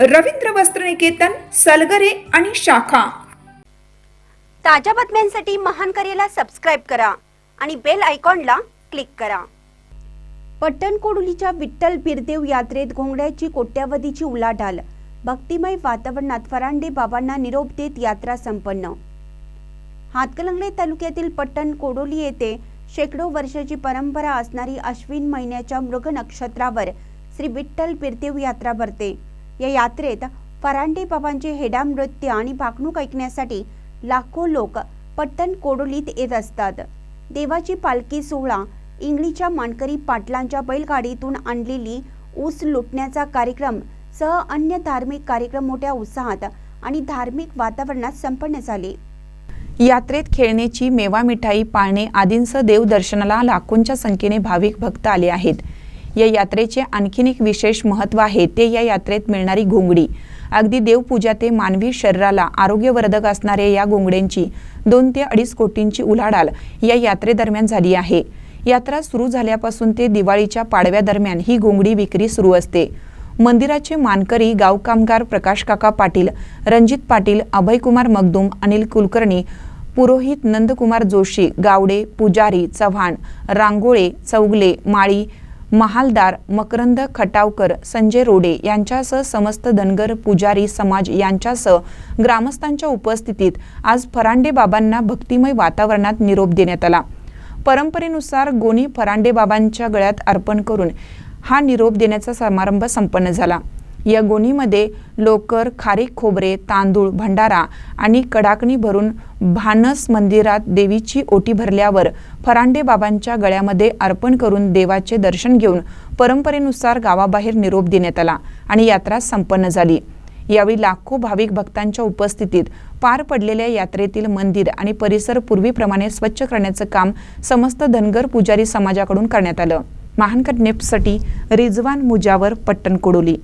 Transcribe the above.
रवींद्र वस्त्रनिकेतन सलगरे आणि शाखा. ताज्या बातम्यांसाठी महान करेला सबस्क्राईब करा आणि बेल आयकॉनला क्लिक करा. पट्टणकोडुलीच्या विठ्ठल बिरदेव यात्रेत घोंगड्याची कोट्यावधीची उलाढाल. भक्तिमय वातावरणात फरांडे बाबांना निरोप देत यात्रा संपन्न. हातकलंगले तालुक्यातील पट्टण कोडोली येथे शेकडो वर्षाची परंपरा असणारी अश्विन महिन्याच्या मृग नक्षत्रावर श्री विठ्ठल बिरदेव यात्रा भरते. या यात्रेत फरांडे बाबांचे हेडा नृत्य आणि भाकणूक ऐकण्यासाठी लाखो लोक पट्टण कोडोलीत येत असतात. देवाची पालखी सोहळा इंगळीच्या मानकरी पाटलांच्या बैलगाडीतून आणलेली ऊस लुटण्याचा कार्यक्रम सह अन्य धार्मिक कार्यक्रम मोठ्या उत्साहात आणि धार्मिक वातावरणात संपन्न झाले. यात्रेत खेळण्याची मेवा मिठाई पाळणे आदींसह देवदर्शनाला लाखोंच्या संख्येने भाविक भक्त आले आहेत. या यात्रेचे आणखीन एक विशेष महत्त्व आहे ते या यात्रेत मिळणारी घोंगडी. अगदी देवपूजा ते मानवी शरीराला आरोग्यवर्धक असणाऱ्या या घोंगड्यांची दोन ते अडीच कोटींची उलाढाल या यात्रेदरम्यान झाली आहे. यात्रा सुरू झाल्यापासून ते दिवाळीच्या पाडव्यादरम्यान ही घोंगडी विक्री सुरू असते. मंदिराचे मानकरी गाव कामगार प्रकाश काका पाटील रणजित पाटील अभयकुमार मगदुम अनिल कुलकर्णी पुरोहित नंदकुमार जोशी गावडे पुजारी चव्हाण रांगोळे चौगले माळी महालदार मकरंद खटावकर संजय रोडे यांच्यासह समस्त धनगर पुजारी समाज यांच्यासह ग्रामस्थांच्या उपस्थितीत आज फरांडे बाबांना भक्तिमय वातावरणात निरोप देण्यात आला. परंपरेनुसार गोणी फरांडे बाबांच्या गळ्यात अर्पण करून हा निरोप देण्याचा समारंभ संपन्न झाला. या गोणीमध्ये लोकर खारीक खोबरे तांदूळ भंडारा आणि कडाकणी भरून भानस मंदिरात देवीची ओटी भरल्यावर फरांडे बाबांच्या गळ्यामध्ये अर्पण करून देवाचे दर्शन घेऊन परंपरेनुसार गावाबाहेर निरोप देण्यात आला आणि यात्रा संपन्न झाली. यावेळी लाखो भाविक भक्तांच्या उपस्थितीत पार पडलेल्या यात्रेतील मंदिर आणि परिसर पूर्वीप्रमाणे स्वच्छ करण्याचं काम समस्त धनगर पुजारी समाजाकडून करण्यात आलं. महानकट नेपसाठी रिजवान मुजावर पट्टण कोडोली.